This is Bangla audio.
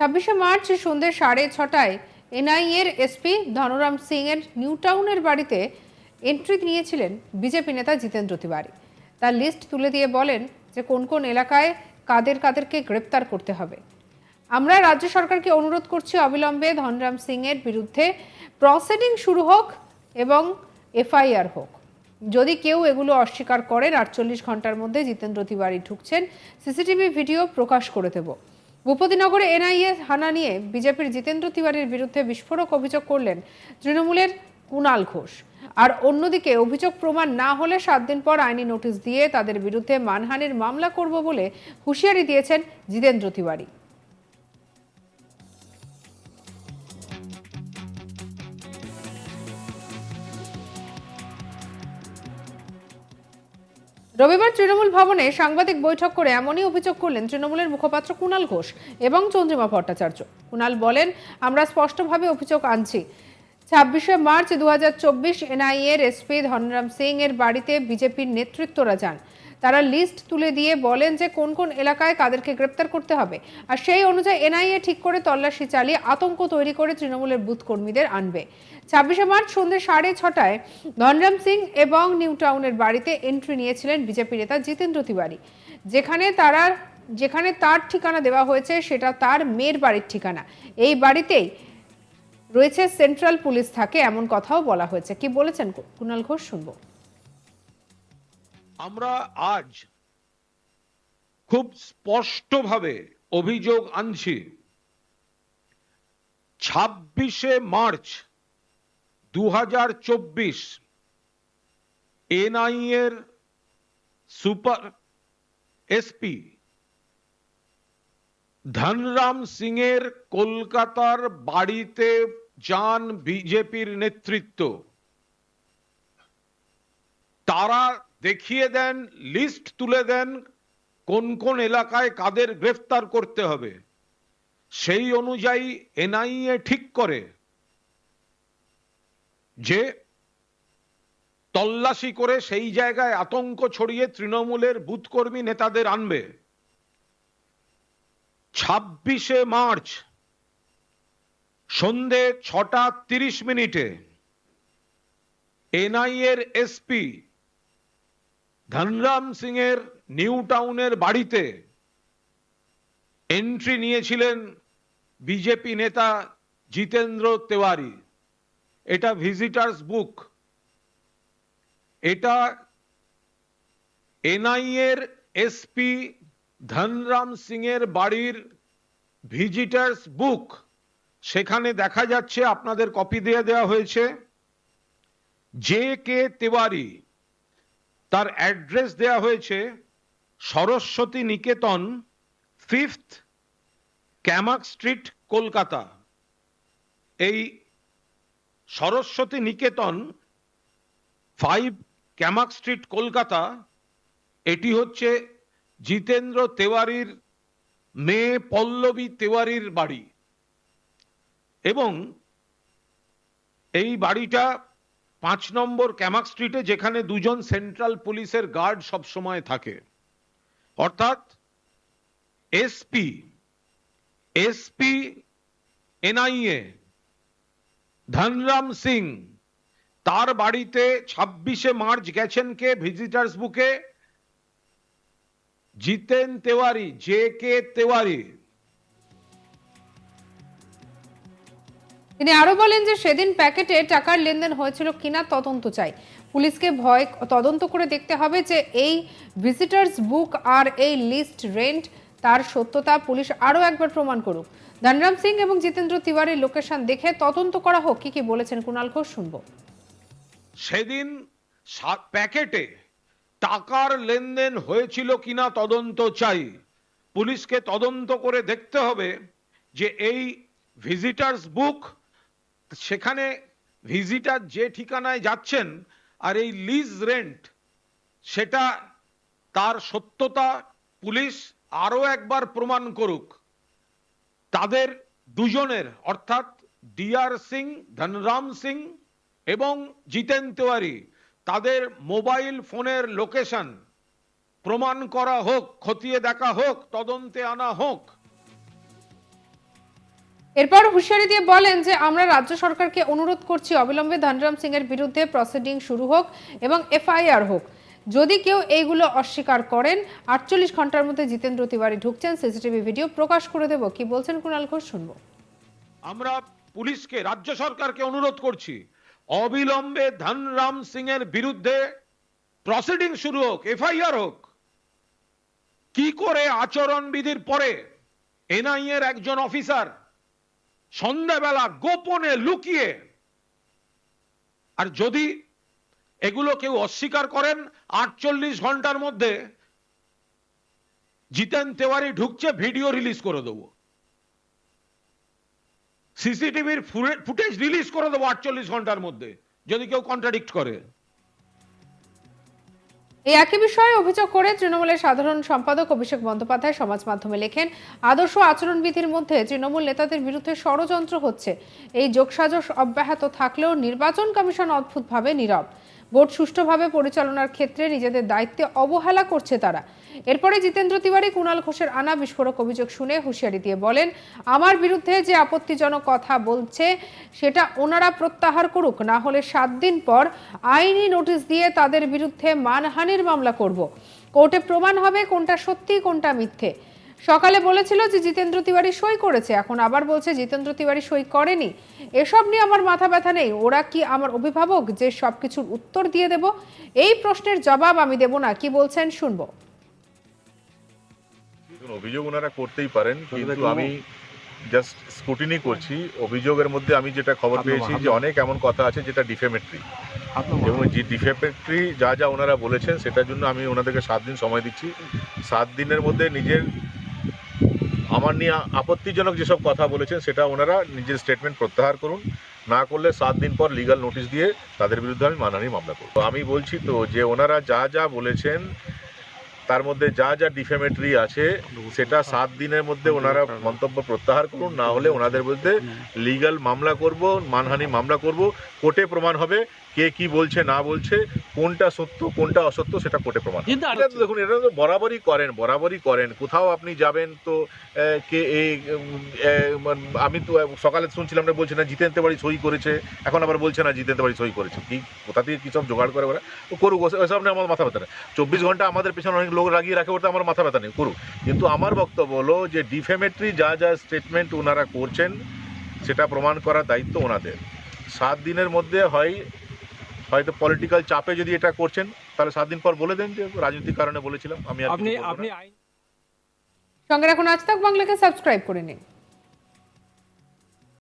ছাব্বিশে মার্চ সন্ধ্যে সাড়ে ছটায় এনআইএর এসপি ধনরাম সিং এর নিউ টাউনের বাড়িতে এন্ট্রি নিয়েছিলেন বিজেপি নেতা জিতেন্দ্র তিওয়ারি। তার লিস্ট তুলে দিয়ে বলেন যে কোন কোন এলাকায় কাদের কাদেরকে গ্রেপ্তার করতে হবে। আমরা রাজ্য সরকারকে অনুরোধ করছি অবিলম্বে ধনরাম সিং এর বিরুদ্ধে প্রসিডিং শুরু হোক এবং এফআইআর হোক। যদি কেউ এগুলো অস্বীকার করেন, আটচল্লিশ ঘণ্টার মধ্যে জিতেন্দ্র তিওয়ারি ঢুকছেন, সিসিটিভি ভিডিও প্রকাশ করে দেব। ভূপতিনগরে এনআইএ হানা নিয়ে বিজেপির জিতেন্দ্র তিওয়ারির বিরুদ্ধে বিস্ফোরক অভিযোগ করলেন তৃণমূলের কুণাল ঘোষ। আর অন্যদিকে অভিযোগ প্রমাণ না হলে সাত দিন পর আইনি নোটিশ দিয়ে তাদের বিরুদ্ধে মানহানির মামলা করব বলে হুঁশিয়ারি দিয়েছেন জিতেন্দ্র তিওয়ারি। রবিবার তৃণমূল ভবনে সাংবাদিক বৈঠক করে এমনই অভিযোগ করলেন তৃণমূলের মুখপাত্র কুণাল ঘোষ এবং চন্দ্রিমা ভট্টাচার্য। কুণাল বলেন, আমরা স্পষ্টভাবে অভিযোগ আনছি। ছাব্বিশে মার্চ দু হাজার চব্বিশ এনআইএর এসপি ধনরাম সিং এর বাড়িতে বিজেপির নেতৃত্বরা যান। তারা লিস্ট তুলে দিয়ে বলেন যে কোন কোন এলাকায় কাদেরকে গ্রেপ্তার করতে হবে। আর সেই অনুযায়ী এনআইএ ঠিক করে তল্লাশি চালিয়ে আতঙ্ক তৈরি করে তৃণমূলের বুথ কর্মীদের আনবে। ছাব্বিশে মার্চ সন্ধ্যে সাড়ে ছটায় ধনরাম সিং এবং নিউ টাউনের বাড়িতে এন্ট্রি নিয়েছিলেন বিজেপি নেতা জিতেন্দ্র তিওয়ারি। যেখানে তারা, যেখানে তার ঠিকানা দেওয়া হয়েছে সেটা তার মেয়ের বাড়ির ঠিকানা। এই বাড়িতেই রয়েছে সেন্ট্রাল পুলিশ থাকে এমন কথাও বলা হয়েছে। কি বলেছেন কুণাল ঘোষ শুনব। আমরা আজ খুব স্পষ্টভাবে অভিযোগ আনছি। ছাব্বিশে মার্চ দু হাজার চব্বিশ এনআইএর সুপার এসপি ধনরাম সিং এর কলকাতার বাড়িতে যান বিজেপির নেতৃত্ব। তারা দেখিয়ে দেন লিস্ট তুলে দেন, কোন কোন এলাকায় কাদের গ্রেফতার করতে হবে। সেই অনুযায়ী এনআইএ ঠিক করে যে তল্লাশি করে সেই জায়গায় আতঙ্ক ছড়িয়ে তৃণমূলের বুথকর্মী নেতাদের আনবে। ছাব্বিশে মার্চ, সন্ধে ছটা তিরিশ মিনিটে, এনআইএর এসপি ধনরাম সিং এর নিউ টাউনের বাড়িতে এন্ট্রি নিয়েছিলেন বিজেপি নেতা জিতেন্দ্র তেওয়ারি। এটা ভিজিটার্স বুক। এটা এনআইএর এসপি ধনরাম সিং এর বাড়ির ভিজিটার্স বুক। সেখানে দেখা যাচ্ছে, আপনাদের কপি দিয়ে দেওয়া হয়েছে, জে কে তিওয়ারি তার অ্যাড্রেস দেয়া হয়েছে Saraswati Niketan fifth Camac street, Kolkata. এই Saraswati Niketan five Camac street, Kolkata, এটি হচ্ছে জিতেন্দ্র তেওয়ারির মেয়ে পল্লবী তেওয়ারির বাড়ি। এবং এই বাড়িটা পাঁচ নম্বর ক্যামাক স্ট্রিটে যেখানে দুজন সেন্ট্রাল পুলিশের গার্ড সব সময় থাকে। অর্থাৎ SP SP NIA, Dhanram Singh, তার বাড়িতে ছাব্বিশে মার্চ গেছেন কে ভিজিটার্স বুকে? Jiten Tewari, J K Tewari. তিনি আরও বলেন যে সেদিন প্যাকেটে টাকার লেনদেন হয়েছিল কিনা তদন্ত চাই। পুলিশকে ভয়, তদন্ত করে দেখতে হবে যে এই ভিজিটার্স বুক আর এই লিস্ট রেন্ট তার সত্যতা পুলিশ আরও একবার প্রমাণ করুক। ধনরাম সিং এবং জিতেন্দ্র তিওয়ারির লোকেশন দেখে তদন্ত করা হোক। কি কি বলেছেন কুণাল ঘোষ শুনব। সেদিন প্যাকেটে টাকার লেনদেন হয়েছিল কিনা তদন্ত চাই। পুলিশকে তদন্ত করে দেখতে হবে যে এই ভিজিটার্স বুক সেখানে ভিজিটার যে ঠিকানায় যাচ্ছেন আর এই লিজ রেন্ট সেটা তার সত্যতা পুলিশ আরও একবার প্রমাণ করুক। তাদের দুজনের, অর্থাৎ ডিআর সিং, ধনরাম সিং এবং জিতেন তেওয়ারি, তাদের মোবাইল ফোনের লোকেশন প্রমাণ করা হোক, খতিয়ে দেখা হোক, তদন্তে আনা হোক। এরপর হুঁশিয়ারি দিয়ে বলেন যে আমরা রাজ্য সরকারকে অনুরোধ করছি, অবিলম্বে ধনরাম সিং এর বিরুদ্ধে প্রসিডিং শুরু হোক এবং এফআইআর হোক। যদি কেউ এইগুলো অস্বীকার করেন, আটচল্লিশ ঘণ্টার মধ্যে জিতেন্দ্র তিওয়ারি ঢুকছেন, সিসিটিভি ভিডিও প্রকাশ করে দেব। কি বলছেন কুণাল ঘোষ, শুনব। আমরা পুলিশকে, রাজ্য সরকারকে অনুরোধ করছি, অবিলম্বে ধনরাম সিং এর বিরুদ্ধে প্রসিডিং শুরু হোক, এফআইআর হোক। কি করে আচরণবিধির পরে এনআই এর একজন অফিসার সন্ধ্যাবেলা গোপনে লুকিয়ে। আর যদি এগুলো কেউ অস্বীকার করেন, আটচল্লিশ ঘণ্টার মধ্যে জিতেন তেওয়ারি ঢুকছে, ভিডিও রিলিজ করে দেবো। সিসিটিভির ফুটেজ রিলিজ করে দেবো আটচল্লিশ ঘণ্টার মধ্যে, যদি কেউ কন্ট্রাডিক্ট করে। এই একই বিষয়ে অভিযোগ করে তৃণমূলের সাধারণ সম্পাদক অভিষেক বন্দ্যোপাধ্যায় সমাজ মাধ্যমে লেখেন, আদর্শ আচরণবিধির মধ্যে তৃণমূল নেতাদের বিরুদ্ধে ষড়যন্ত্র হচ্ছে। এই যোগসাজশ অব্যাহত থাকলেও নির্বাচন কমিশন অদ্ভুতভাবে নীরব। ভোট সুষ্ঠুভাবে পরিচালনার ক্ষেত্রে নিজেদের দায়িত্বে অবহেলা করছে তারা। এরপরে জিতেন্দ্র তিওয়ারি, কুণাল ঘোষের আনা বিস্ফোরক অভিযোগ শুনে হুঁশিয়ারি দিয়ে বলেন, আমার বিরুদ্ধে যে আপত্তিজনক কথা বলছে, সেটা ওনারা প্রত্যাহার করুক, না হলে সাত দিন পর আইনি নোটিশ দিয়ে তাদের বিরুদ্ধে মানহানির মামলা করব। কোর্টে প্রমাণ হবে কোনটা সত্যি, কোনটা মিথ্যে। সকালে বলেছিল যে জিতেন্দ্র তিওয়ারি সই করেছে এখন আবার বলছে জিতেন্দ্র তিওয়ারি সই করেনি। এসব নিয়ে আমার মাথা ব্যথা নেই ওরা কি আমার অভিভাবক যে সবকিছুর উত্তর দিয়ে দেব? এই প্রশ্নের জবাব আমি দেব না কি বলছেন শুনব। দেখুন, অভিযোগ ওনারা করতেই পারেন কিন্তু আমি জাস্ট স্কুটিনি করছি। অভিযোগের মধ্যে আমি যেটা খবর পেয়েছি যে অনেক এমন কথা আছে যেটা ডিফেমেট্রি এবং যে ডিফেমেটরি যা যা ওনারা বলেছেন সেটার জন্য আমি ওনাদেরকে সাত দিন সময় দিচ্ছি। সাত দিনের মধ্যে নিজের আমার নিয়ে আপত্তিজনক যেসব কথা বলেছেন সেটা ওনারা নিজের স্টেটমেন্ট প্রত্যাহার করুন। না করলে সাত দিন পর লিগাল নোটিশ দিয়ে তাদের বিরুদ্ধে আমি মানহানি মামলা করব। আমি বলছি তো যে ওনারা যা যা বলেছেন তার মধ্যে যা যা ডিফেমেটরি আছে সেটা সাত দিনের মধ্যে ওনারা মন্তব্য প্রত্যাহার করুন। না হলে ওনাদের বিরুদ্ধে লিগাল মামলা করব মানহানি মামলা করব। কোর্টে প্রমাণ হবে কে কি বলছে না বলছে কোনটা সত্য কোনটা অসত্য সেটা কোর্টে প্রমাণ কিন্তু দেখুন এটা তো বরাবরই করেন বরাবরই করেন। কোথাও আপনি যাবেন তো কে এই আমি তো সকালে শুনছিলাম না বলছে না জিতেন বাড়ি সই করেছে এখন আবার বলছে না জিতেন বাড়ি সই করেছে। কি কোথা থেকে কী সব জোগাড় করে ওরা? ও করুক ওসব নিয়ে আমার মাথা ব্যথা নেই। চব্বিশ ঘণ্টা আমাদের পেছনে অনেক লোক লাগিয়ে রাখে ওটা আমার মাথা ব্যথা নেই করুক। কিন্তু আমার বক্তব্য হলো যে ডিফেমেটরি যা যা স্টেটমেন্ট ওনারা করছেন সেটা প্রমাণ করার দায়িত্ব ওনাদের। সাত দিনের মধ্যে হয় হয়তো পলিটিক্যাল চাপে যদি এটা করছেন তাহলে সাত দিন পর বলে দেন যে রাজনৈতিক কারণে বলেছিলাম আমি আপনি আপনি সঙ্গে রাখুন আজ তাক বাংলাকে সাবস্ক্রাইব করে নিন।